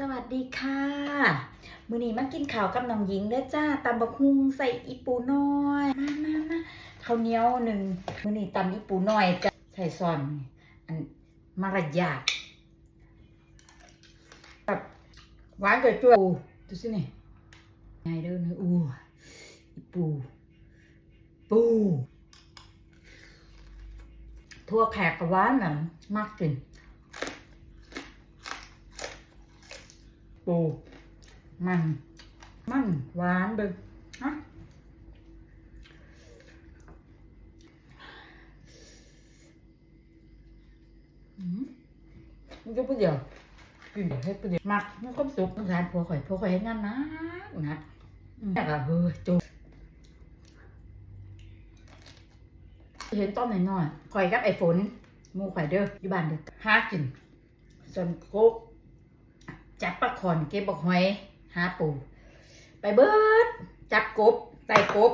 สวัสดีค่ะ มื้อนี้มากินข้าวกับน้องหญิงเด้อจ้าตำบักฮุงใส่อีปูน้อยมามามาข้าวเหนียวหนึ่งมื้อนี้ตำอีปูน้อยจ้ะใส่ซอนอันมารยาทแบบหวานกับจั่วปูดูสินี่ไงเด้อเนื้ออู้อีปู ปูทั่วแขกกับหวานน่ะมากจริง ปู มัน มันหวานเบึงฮะมมันก็ประเดี๋ยวกินเดียวให้ประเดี๋ยวมักมันก็สุกสงสารผัวข่อยผัวข่อยให้งานนะนะอืมแต่ก็เฮ้ยจูเห็นต้นหน่อยๆข่อยกับไอ้ฝนมูข่อยเด้ออยู่บ้านเด้อหากินส่วนโกก จับปลาขอนเก็บบักหอย หาปูไปเบิด จับกบไต่กบ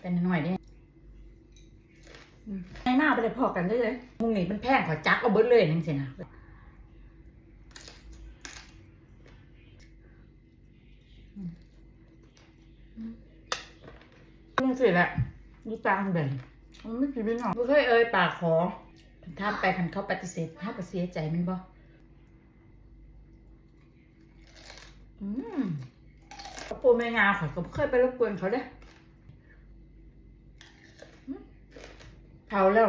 เป็นหน่อยเนี่ยในหน้าไปเลยพอกันได้เลยมุงนี่มันแพงขอจักเอาเบิดเลยนั่นสินะลุงสิแหละดูตามันแบ่งมันไม่กินไม่หนอกไม่เคยเอ่ยปากขอทำไปคันเขาปฏิเสธถ้าก็เสียใจมันบ่ อืม กระปูแม่งาข่อยก็เคยไปรบกวนเขาเด้ออืมเผาแล้ว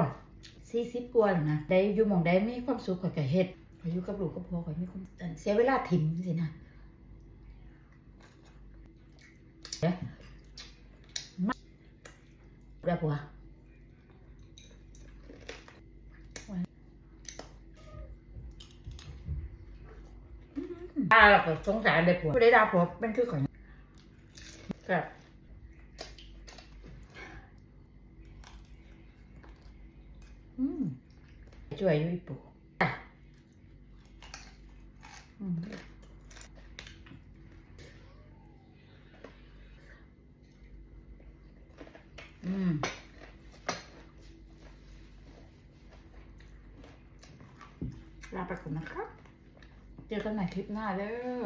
สี่สิบกว่าแล้วนะได้อยู่มองได้มีความสุขข่อยก็เฮ็ดข่อยอยู่กับลูกกับพ่อข่อยมีความเสียเวลาถิ่มสินะเด้อมาแล้วผัวด่าแล้วก็สงสารเลยผัวไม่ได้ด่าผัวเป็นคือข่อย ก็อืมช่วยอยู่อีปู่อะอืมอืมลาไปก่อนนะครับ เจอกันใหม่คลิปหน้าเด้อ